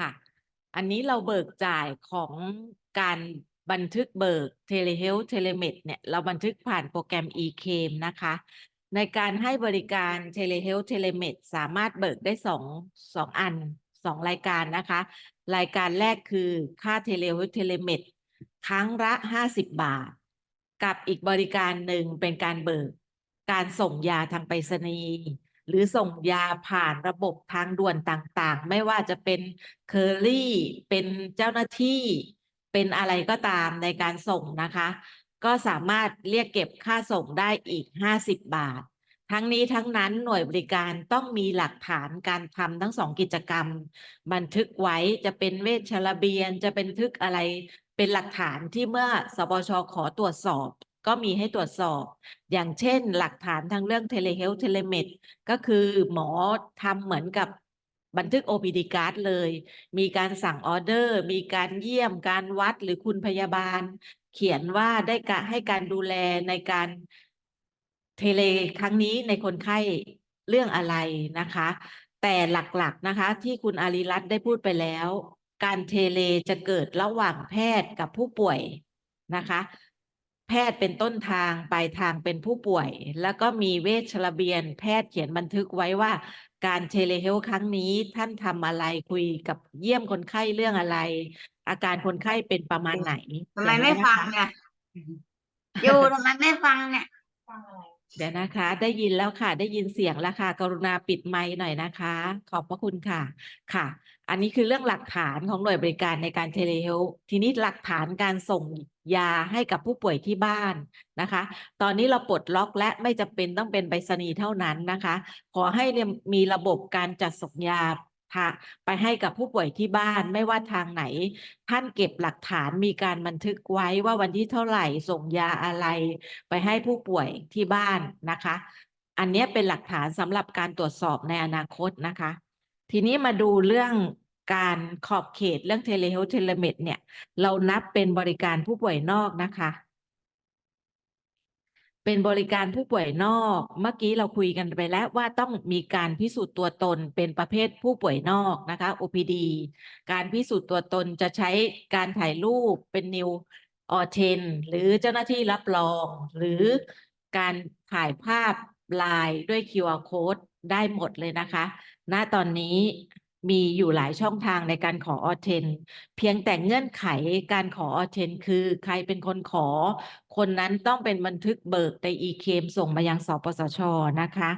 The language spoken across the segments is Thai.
ค่ะ อันนี้เราเบิกจ่ายของการบันทึกเบิก Telehealth Telemed เนี่ยเราบันทึกผ่านโปรแกรม e c a m นะคะ ในการให้บริการ Telehealth Telemed สามารถเบิกได้สองสองอันสองรายการนะคะ รายการแรกคือค่า Telehealth Telemed ครั้งละ50บาท กับอีกบริการหนึ่งเป็นการเบิก การส่งยาทางไปรษณีย์ หรือส่งยาผ่านระบบทางด่วนต่างๆ ไม่ว่าจะเป็นเคอรี่เป็นเจ้าหน้าที่เป็นอะไรก็ตามในการส่งนะคะ ก็สามารถเรียกเก็บค่าส่งได้อีก 50 บาท ทั้งนี้ทั้งนั้นหน่วยบริการต้องมีหลักฐานการทำทั้งสองกิจกรรม บันทึกไว้จะเป็นเวชระเบียนจะเป็นทึกอะไรเป็นหลักฐานที่เมื่อสบชขอตรวจสอบ ก็มีให้ตรวจสอบ อย่างเช่นหลักฐานทางเรื่อง telehealth telemed ก็คือหมอทำเหมือนกับบันทึก OPD card เลย มีการสั่งออเดอร์ มีการเยี่ยม การวัดหรือคุณพยาบาล เขียนว่าได้กะให้การดูแลในการเทเลครั้งนี้ในคนไข้เรื่องอะไรนะคะ แต่หลักๆนะคะ ที่คุณอารีรัตได้พูดไปแล้ว การเทเลจะเกิดระหว่างแพทย์กับผู้ป่วยนะคะ แพทย์เป็นต้นทางปลายทางเป็นผู้ป่วย แล้วก็มีเวชระเบียน แพทย์เขียนบันทึกไว้ว่า การเทเลเฮลครั้งนี้ท่านทำอะไรคุยกับเยี่ยมคนไข้เรื่องอะไร อาการคนไข้เป็นประมาณไหนทำไมอย่างไม่นี้นะฟังคะเนี่ยอยู่ทำไมไม่ฟังเนี่ยเดี๋ยวนะคะ ได้ยินแล้วค่ะ ได้ยินเสียงแล้วค่ะ กรุณาปิดไมค์หน่อยนะคะ ขอบพระคุณค่ะ ค่ะ อันนี้คือเรื่องหลักฐานของหน่วยบริการในการเทเลเฮลทีนี้หลักฐานการส่งยาให้กับผู้ป่วยที่บ้านนะคะ ตอนนี้เราปลดล็อกและไม่จำเป็นต้องเป็นไปรษณีย์เท่านั้นนะคะ ขอให้มีระบบการจัดส่งยาไปให้กับผู้ป่วยที่บ้านไม่ว่าทางไหน ท่านเก็บหลักฐานมีการบันทึกไว้ว่าวันที่เท่าไหร่ส่งยาอะไร ไปให้ผู้ป่วยที่บ้านนะคะ อันนี้เป็นหลักฐานสำหรับการตรวจสอบในอนาคตนะคะ ทีนี้มาดูเรื่อง การขอบเขตเรื่องเทเลเฮลเทเลเมดเนี่ย เรานับเป็นบริการผู้ป่วยนอกนะคะ เป็นบริการผู้ป่วยนอก เมื่อกี้เราคุยกันไปแล้วว่าต้องมีการพิสูจน์ตัวตนเป็นประเภทผู้ป่วยนอกนะคะ OPD การพิสูจน์ตัวตนจะใช้การถ่ายรูปเป็น New ออเทนหรือเจ้าหน้าที่รับรอง หรือการถ่ายภาพลายด้วย QR code ได้หมดเลยนะคะ ณ ตอนนี้ มีอยู่หลายช่องทางในการขอออเทน เพียงแต่เงื่อนไขการขอออเทน คือใครเป็นคนขอ คนนั้นต้องเป็นบันทึกเบิกใน e-claim ส่งมายังสปสชนะคะ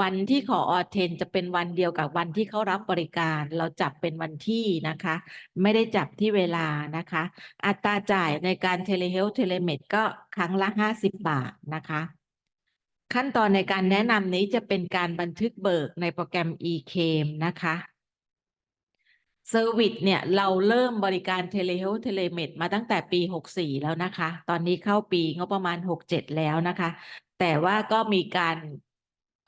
วันที่ขอออเทน จะเป็นวันเดียวกับวันที่เขารับบริการ เราจับเป็นวันที่นะคะ ไม่ได้จับที่เวลานะคะ อัตราจ่ายในการเทเลเฮลเทเลเมดก็ครั้งละ50 บาทนะคะขั้นตอนในการแนะนำนี้จะเป็นการบันทึกเบิกในโปรแกรม eCaim นะคะ เซอร์วิสเนี่ยเราเริ่มบริการเทเลเฮลเทเลเมดมาตั้งแต่ปี 64 แล้วนะคะ ตอนนี้เข้าปีงบประมาณ 67 แล้วนะคะ แต่ว่าก็มีการ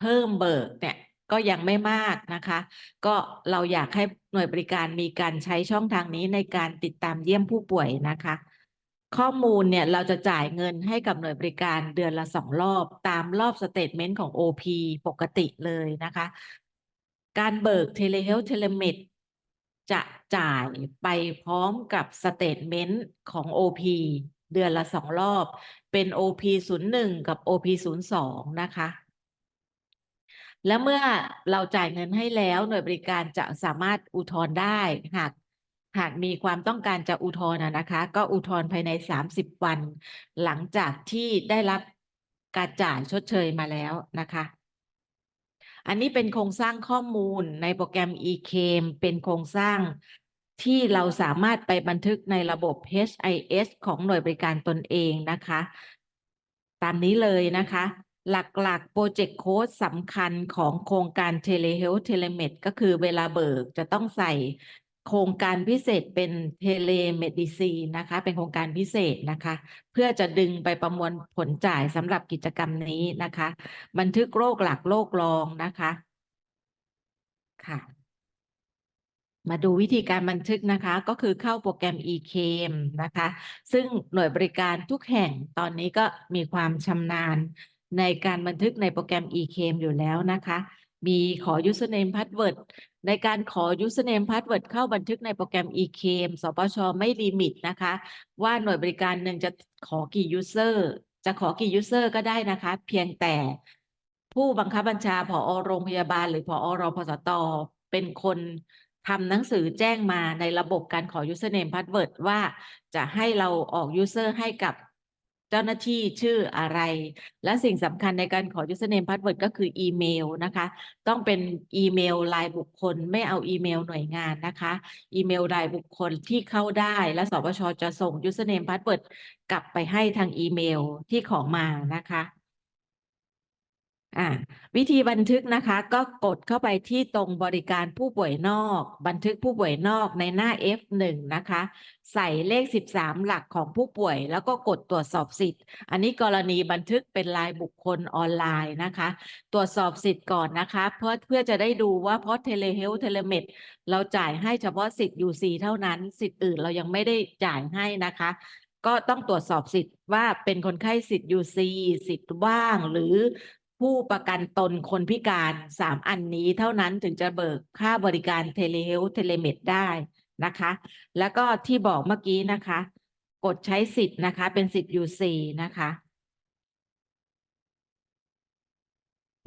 เพิ่มเบิกเนี่ยก็ยังไม่มากนะคะ ก็เราอยากให้หน่วยบริการมีการใช้ช่องทางนี้ในการติดตามเยี่ยมผู้ป่วยนะคะ ข้อมูลเนี่ยเราจะจ่ายเงินให้กับหน่วยบริการเดือนละสองรอบ ตามรอบสเตทเมนต์ของ OP ปกติเลยนะคะ การเบิกเทเลเฮลเทเลเมด จะจ่ายไปพร้อมกับสเตทเมนต์ของ OP เดือนละสองรอบ เป็น OP ศูนย์หนึ่งกับ OP ศูนย์สองนะคะ และเมื่อเราจ่ายเงินให้แล้วหน่วยบริการจะสามารถอุทธรณ์ได้หากหากมีความต้องการจะอุทธรณ์นะคะ ก็อุทธรณ์ภายใน 30 วัน หลังจากที่ได้รับการจ่ายชดเชยมาแล้วนะคะ อันนี้เป็นโครงสร้างข้อมูลในโปรแกรม eCam เป็นโครงสร้างที่เราสามารถไปบันทึกในระบบ HIS ของหน่วยบริการตนเองนะคะ ตามนี้เลยนะคะ หลักๆ โปรเจกต์โค้ดสำคัญของโครงการ Telehealth Telemed ก็คือเวลาเบิกจะต้องใส่ โครงการพิเศษเป็น Telemedicine นะคะ เป็นโครงการพิเศษนะคะ เพื่อจะดึงไปประมวลผลจ่ายสำหรับกิจกรรมนี้นะคะ บันทึกโรคหลักโรครองนะคะค่ะ มาดูวิธีการบันทึกนะคะ ก็คือเข้าโปรแกรม eCam นะคะ ซึ่งหน่วยบริการทุกแห่งตอนนี้ก็มีความชำนาญในการบันทึกในโปรแกรม eCam อยู่แล้วนะคะ มีขอ username password ในการขอ username password เข้าบันทึกในโปรแกรม eCAM สปชไม่ลิมิตนะคะ ว่าหน่วยบริการหนึ่งจะขอกี่ user จะขอกี่ user ก็ได้นะคะ เพียงแต่ผู้บังคับบัญชาผอโรงพยาบาล หรือผอรพสตเป็นคนทำหนังสือแจ้งมาในระบบการขอ username password ว่าจะให้เราออก user ให้กับ เจ้าหน้าที่ชื่ออะไร และสิ่งสำคัญในการขอ username password ก็คืออีเมลนะคะ ต้องเป็นอีเมลรายบุคคล ไม่เอาอีเมลหน่วยงานนะคะ อีเมลรายบุคคลที่เข้าได้ และสปชจะส่ง username password กลับไปให้ทางอีเมลที่ขอมานะคะ อ่าวิธีบันทึกนะคะ ก็กดเข้าไปที่ตรงบริการผู้ป่วยนอก บันทึกผู้ป่วยนอกในหน้า F1 นะคะ ใส่เลข 13 หลักของผู้ป่วย แล้วก็กดตรวจสอบสิทธิ์ อันนี้กรณีบันทึกเป็นรายบุคคลออนไลน์นะคะ ตรวจสอบสิทธิ์ก่อนนะคะ เพื่อเพื่อจะได้ดูว่าเพราะเทเลเฮลเทเลเมดเราจ่ายให้เฉพาะสิทธิ์ UC เท่านั้น สิทธิ์อื่นเรายังไม่ได้จ่ายให้นะคะก็ต้องตรวจสอบสิทธิ์ว่าเป็นคนไข้สิทธิ์ UC สิทธิ์ว่าง หรือ ผู้ประกันตนคนพิการสามอันนี้เท่านั้นถึงจะเบิกค่าบริการเทเลเฮลเทเลเมดได้นะคะ แล้วก็ที่บอกเมื่อกี้นะคะ กดใช้สิทธิ์นะคะ เป็นสิทธิ์ UC นะคะ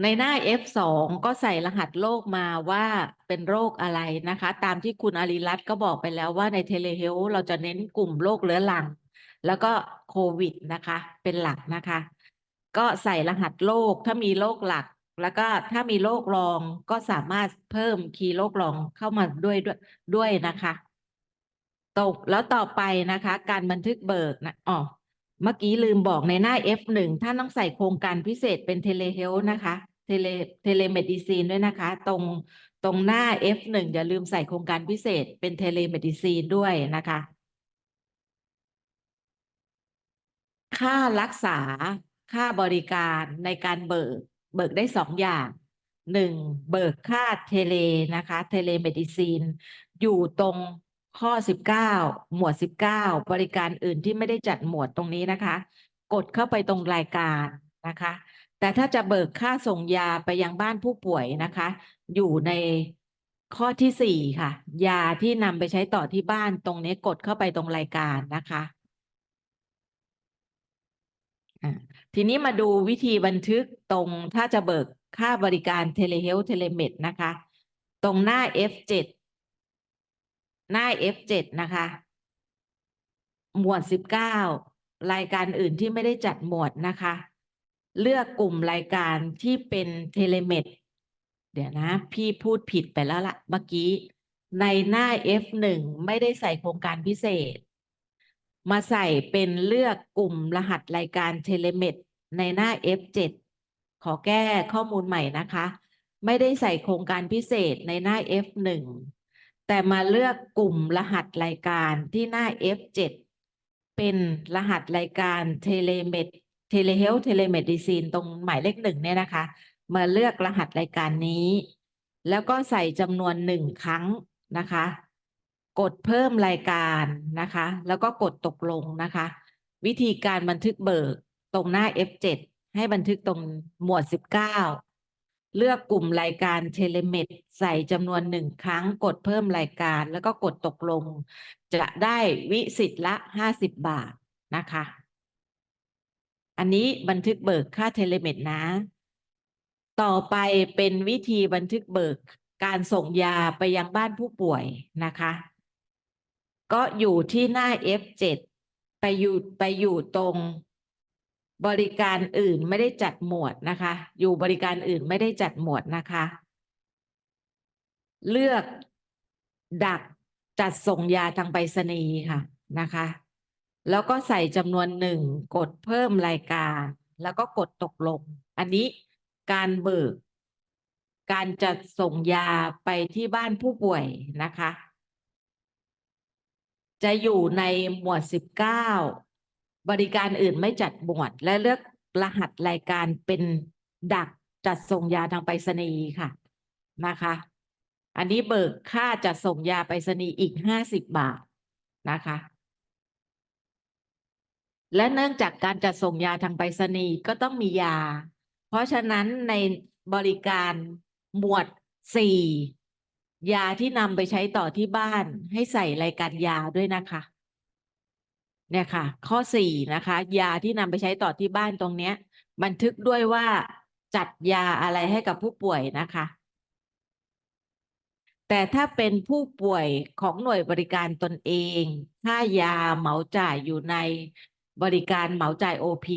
ในหน้า F2 ก็ใส่รหัสโรคมาว่าเป็นโรคอะไรนะคะ ตามที่คุณอารีรัตก็บอกไปแล้วว่าในเทเลเฮลเราจะเน้นกลุ่มโรคเรื้อรัง แล้วก็โควิดนะคะ เป็นหลักนะคะ ก็ใส่รหัสโรคถ้ามีโรคหลัก แล้วก็ถ้ามีโรครองก็สามารถเพิ่มคีย์โรครองเข้ามาด้วยด้วยนะคะตกแล้วต่อไปนะคะ การบันทึกเบิกนะอ๋อเมื่อกี้ลืมบอกในหน้า F1 ท่านต้องใส่โครงการพิเศษเป็นเทเลเฮลนะคะเทเลเทเลเมดิซีนด้วยนะคะ ตรงตรงหน้า F1 อย่าลืมใส่โครงการพิเศษเป็นเทเลเมดิซีนด้วยนะคะ ค่ารักษา ค่าบริการในการเบิก เบิกได้สองอย่างหนึ่งเบิกค่าเทเลนะคะ เทเลเมดิซีน อยู่ตรงข้อสิบเก้าหมวดสิบเก้าบริการอื่นที่ไม่ได้จัดหมวดตรงนี้นะคะ กดเข้าไปตรงรายการนะคะ แต่ถ้าจะเบิกค่าส่งยาไปยังบ้านผู้ป่วยนะคะ อยู่ในข้อที่สี่ค่ะ ยาที่นำไปใช้ต่อที่บ้านตรงนี้กดเข้าไปตรงรายการนะคะอะ ทีนี้มาดูวิธีบันทึกตรงถ้าจะเบิกค่าบริการเทเลเฮลเทเลเมดนะคะ ตรงหน้า F7 หน้า F7 นะคะ หมวด 19 รายการอื่นที่ไม่ได้จัดหมวดนะคะ เลือกกลุ่มรายการที่เป็นเทเลเมดเดี๋ยวนะ พี่พูดผิดไปแล้วล่ะเมื่อกี้ ในหน้า F1 ไม่ได้ใส่โครงการพิเศษ มาใส่เป็นเลือกกลุ่มรหัสรายการเทเลเมดในหน้า F7 ขอแก้ข้อมูลใหม่นะคะ ไม่ได้ใส่โครงการพิเศษในหน้า F1 แต่มาเลือกกลุ่มรหัสรายการที่หน้า F7 เป็นรหัสรายการเทเลเมดเทเลเฮลเทเลเมดิซีนตรงหมายเลขหนึ่งเนี่ยนะคะ มาเลือกรหัสรายการนี้ แล้วก็ใส่จำนวนหนึ่งครั้งนะคะ กดเพิ่มรายการนะคะ แล้วก็กดตกลงนะคะ วิธีการบันทึกเบิกตรงหน้า F7 ให้บันทึกตรงหมวด 19 เลือกกลุ่มรายการเทเลเมดใส่จำนวนหนึ่งครั้ง กดเพิ่มรายการ แล้วก็กดตกลง จะได้วิสิทธิ์ละ 50 บาทนะคะ อันนี้บันทึกเบิกค่าเทเลเมดนะ ต่อไปเป็นวิธีบันทึกเบิกการส่งยาไปยังบ้านผู้ป่วยนะคะ ก็อยู่ที่หน้า F7 ไปอยู่ไปอยู่ตรงบริการอื่นไม่ได้จัดหมวดนะคะ อยู่บริการอื่นไม่ได้จัดหมวดนะคะ เลือกดักจัดส่งยาทางไปรษณีย์ค่ะนะคะ แล้วก็ใส่จำนวนหนึ่งกดเพิ่มรายการ แล้วก็กดตกลง อันนี้การเบิก การจัดส่งยาไปที่บ้านผู้ป่วยนะคะ จะอยู่ในหมวด 19 บริการอื่นไม่จัดหมวด และเลือกรหัสรายการเป็นดักจัดส่งยาทางไปรษณีย์ค่ะนะคะ อันนี้เบิกค่าจัดส่งยาไปรษณีย์อีก50บาทนะคะ และเนื่องจากการจัดส่งยาทางไปรษณีย์ก็ต้องมียา เพราะฉะนั้นในบริการหมวดสี่ ยาที่นำไปใช้ต่อที่บ้านให้ใส่รายการยาด้วยนะคะ เนี่ยค่ะ ข้อสี่นะคะ ยาที่นำไปใช้ต่อที่บ้านตรงเนี้ย บันทึกด้วยว่าจัดยาอะไรให้กับผู้ป่วยนะคะ แต่ถ้าเป็นผู้ป่วยของหน่วยบริการตนเองค่ายาเหมาจ่ายอยู่ในบริการเหมาจ่าย OP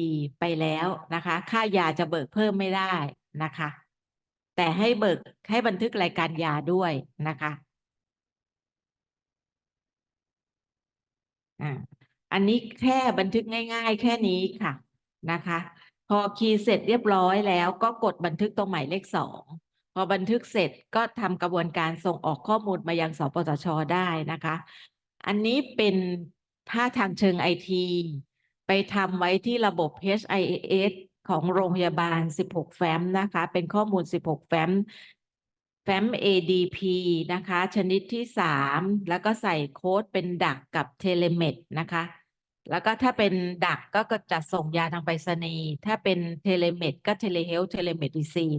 ไปแล้วนะคะ ค่ายาจะเบิกเพิ่มไม่ได้นะคะ แต่ให้เบิกให้บันทึกรายการยาด้วยนะคะอ่าอันนี้แค่บันทึกง่าย ๆ แค่นี้ค่ะนะคะ พอคีย์เสร็จเรียบร้อยแล้วก็กดบันทึกตรงหมายเลขสองพอบันทึกเสร็จก็ทำกระบวนการส่งออกข้อมูลมายังสปสชได้นะคะ อันนี้เป็นถ้าทางเชิงไอทีไปทำไว้ที่ระบบ HIS ของโรงพยาบาล 16 แฟ้มนะคะ เป็นข้อมูล 16 แฟ้ม แฟ้ม ADP นะคะ ชนิดที่ 3 แล้วก็ใส่โค้ดเป็นดักกับเทเลเมดนะคะ แล้วก็ถ้าเป็นดักก็จะส่งยาทางไปรษณีย์ ถ้าเป็นเทเลเมดก็เทเลเฮลเทเลเมดิซีน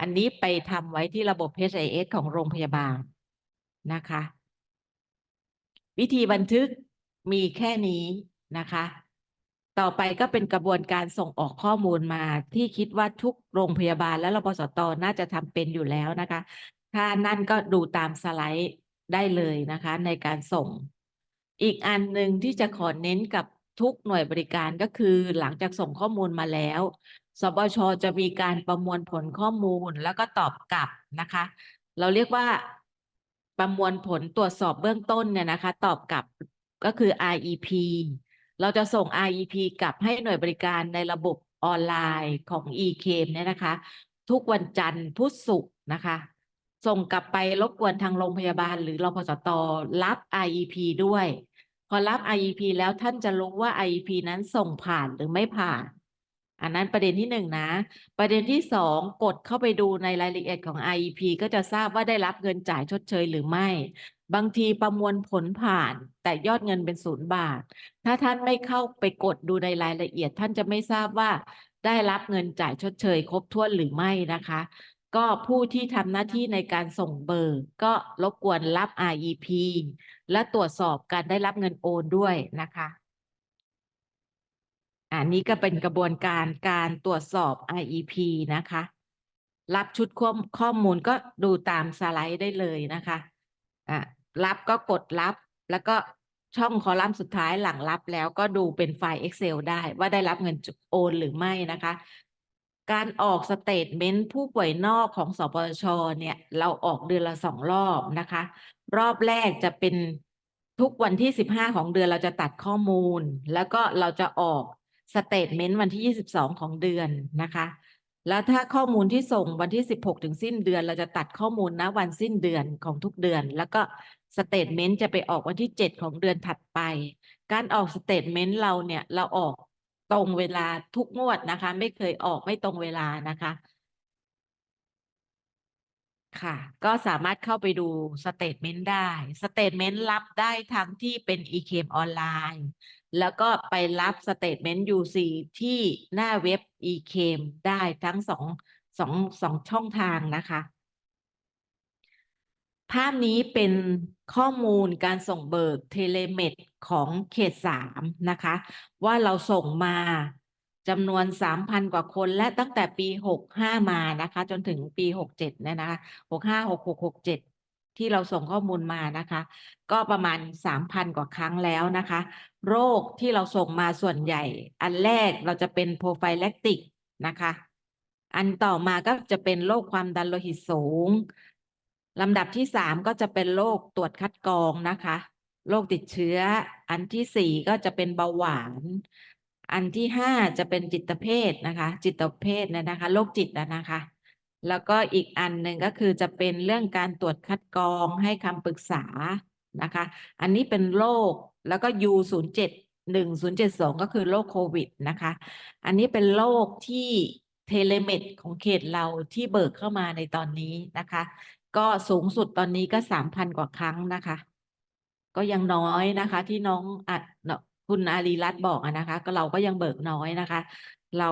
อันนี้ไปทำไว้ที่ระบบ HIS ของโรงพยาบาลนะคะ วิธีบันทึกมีแค่นี้นะคะ ต่อไปก็เป็นกระบวนการส่งออกข้อมูลมา ที่คิดว่าทุกโรงพยาบาลและรพสตน่าจะทำเป็นอยู่แล้วนะคะ ถ้านั่นก็ดูตามสไลด์ได้เลยนะคะ ในการส่ง อีกอันหนึ่งที่จะขอเน้นกับทุกหน่วยบริการก็คือหลังจากส่งข้อมูลมาแล้ว สบชจะมีการประมวลผลข้อมูลแล้วก็ตอบกลับนะคะ เราเรียกว่าประมวลผลตรวจสอบเบื้องต้นเนี่ยนะคะ ตอบกลับก็คือ REP เราจะส่ง IEP กลับให้หน่วยบริการในระบบออนไลน์ของ e c a m เนี่ยนะคะ ทุกวันจันทร์พุธศุกร์นะคะ ส่งกลับไปรบกวนทางโรงพยาบาล หรือรพสตรับ IEP ด้วย พอรับ IEP แล้วท่านจะรู้ว่า IEP นั้นส่งผ่านหรือไม่ผ่าน อันนั้นประเด็นที่หนึ่งนะ ประเด็นที่สองกดเข้าไปดูในรายละเอียดของ IEP ก็จะทราบว่าได้รับเงินจ่ายชดเชยหรือไม่ บางทีประมวลผลผ่าน แต่ยอดเงินเป็นศูนย์บาท ถ้าท่านไม่เข้าไปกดดูในรายละเอียด ท่านจะไม่ทราบว่า ได้รับเงินจ่ายชดเชย ครบถ้วนหรือไม่นะคะ ก็ผู้ที่ทำหน้าที่ในการส่งเบอร์ ก็รบกวนรับ REP และตรวจสอบการได้รับเงินโอนด้วยนะคะ อันนี้ก็เป็นกระบวนการการตรวจสอบ IEP นะคะ รับชุดข้อมข้อมูลก็ดูตามสไลด์ได้เลยนะคะอะรับก็กดรับ แล้วก็ช่องคอลัมน์สุดท้ายหลังรับแล้วก็ดูเป็นไฟล์ Excel ได้ว่าได้รับเงินโอนหรือไม่นะคะ การออกสเตทเมนต์ผู้ป่วยนอกของสปชเนี่ยเราออกเดือนละสองรอบนะคะ รอบแรกจะเป็นทุกวันที่สิบห้าของเดือนเราจะตัดข้อมูล แล้วก็เราจะออก สเตทเมนต์วันที่ยี่สิบสองของเดือนนะคะ แล้วถ้าข้อมูลที่ส่งวันที่สิบหกถึงสิ้นเดือน เราจะตัดข้อมูลนะวันสิ้นเดือนของทุกเดือน แล้วก็สเตทเมนต์จะไปออกวันที่เจ็ดของเดือนถัดไป การออกสเตทเมนต์เราเนี่ยเราออกตรงเวลาทุกงวดนะคะ ไม่เคยออกไม่ตรงเวลานะคะค่ะ ก็สามารถเข้าไปดูสเตทเมนต์ได้ สเตทเมนต์รับได้ทั้งที่เป็น e c a m ออนไลน์ แล้วก็ไปรับสเตทเมนต์ UC ที่หน้าเว็บ eCaim ได้ทั้งสองสองสองช่องทางนะคะ ภาพนี้เป็นข้อมูลการส่งเบิกเทเลเมดของเขตสามนะคะ ว่าเราส่งมาจำนวน 3,000 กว่าคนและตั้งแต่ปี 65 มานะคะ จนถึงปี 67เนี่ยนะคะ 65 66 67 ที่เราส่งข้อมูลมานะคะ ก็ประมาณสามพันกว่าครั้งแล้วนะคะ โรคที่เราส่งมาส่วนใหญ่ อันแรกเราจะเป็นโปรไฟแลคติกนะคะ อันต่อมาก็จะเป็นโรคความดันโลหิตสูงลำดับที่สามก็จะเป็นโรคตรวจคัดกรองนะคะ โรคติดเชื้อ อันที่สี่ก็จะเป็นเบาหวาน อันที่ห้าจะเป็นจิตเภทนะคะ จิตเภทเนยนะคะ โรคจิตนะคะ แล้วก็อีกอันหนึ่งก็คือจะเป็นเรื่องการตรวจคัดกรองให้คำปรึกษานะคะ อันนี้เป็นโรคแล้วก็ U ศูนย์เจ็ดหนึ่งศูนย์เจ็ดสองก็คือโรคโควิดนะคะ อันนี้เป็นโรคที่เทเลเมดของเขตเราที่เบิกเข้ามาในตอนนี้นะคะ ก็สูงสุดตอนนี้ก็สามพันกว่าครั้งนะคะ ก็ยังน้อยนะคะที่น้องอัดคุณอารีรัตบอกนะคะ ก็เราก็ยังเบิกน้อยนะคะ เรา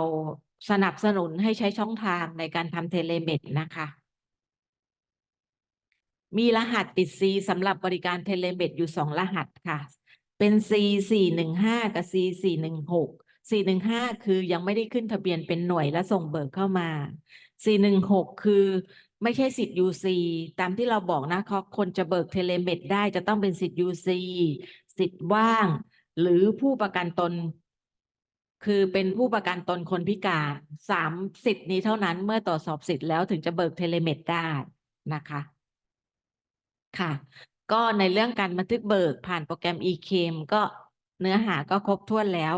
สนับสนุนให้ใช้ช่องทางในการทำเทเลเมดนะคะ มีรหัสติด C สำหรับบริการเทเลเมดอยู่สองรหัสค่ะ เป็น C สี่หนึ่งห้ากับ C สี่หนึ่งหกสี่หนึ่งห้าคือยังไม่ได้ขึ้นทะเบียนเป็นหน่วยและส่งเบิกเข้ามาสี่หนึ่งหกคือไม่ใช่สิทธิ์ UC ตามที่เราบอกนะเขาคนจะเบิกเทเลเมดได้จะต้องเป็นสิทธิ์ UC สิทธิ์ว่าง หรือผู้ประกันตน คือเป็นผู้ประกันตนคนพิการสามสิทธิ์นี้เท่านั้นเมื่อตรวจสอบสิทธิ์แล้วถึงจะเบิกเทเลเมดได้นะคะค่ะ ก็ในเรื่องการบันทึกเบิกผ่านโปรแกรม eClaim ก็เนื้อหาก็ครบถ้วนแล้ว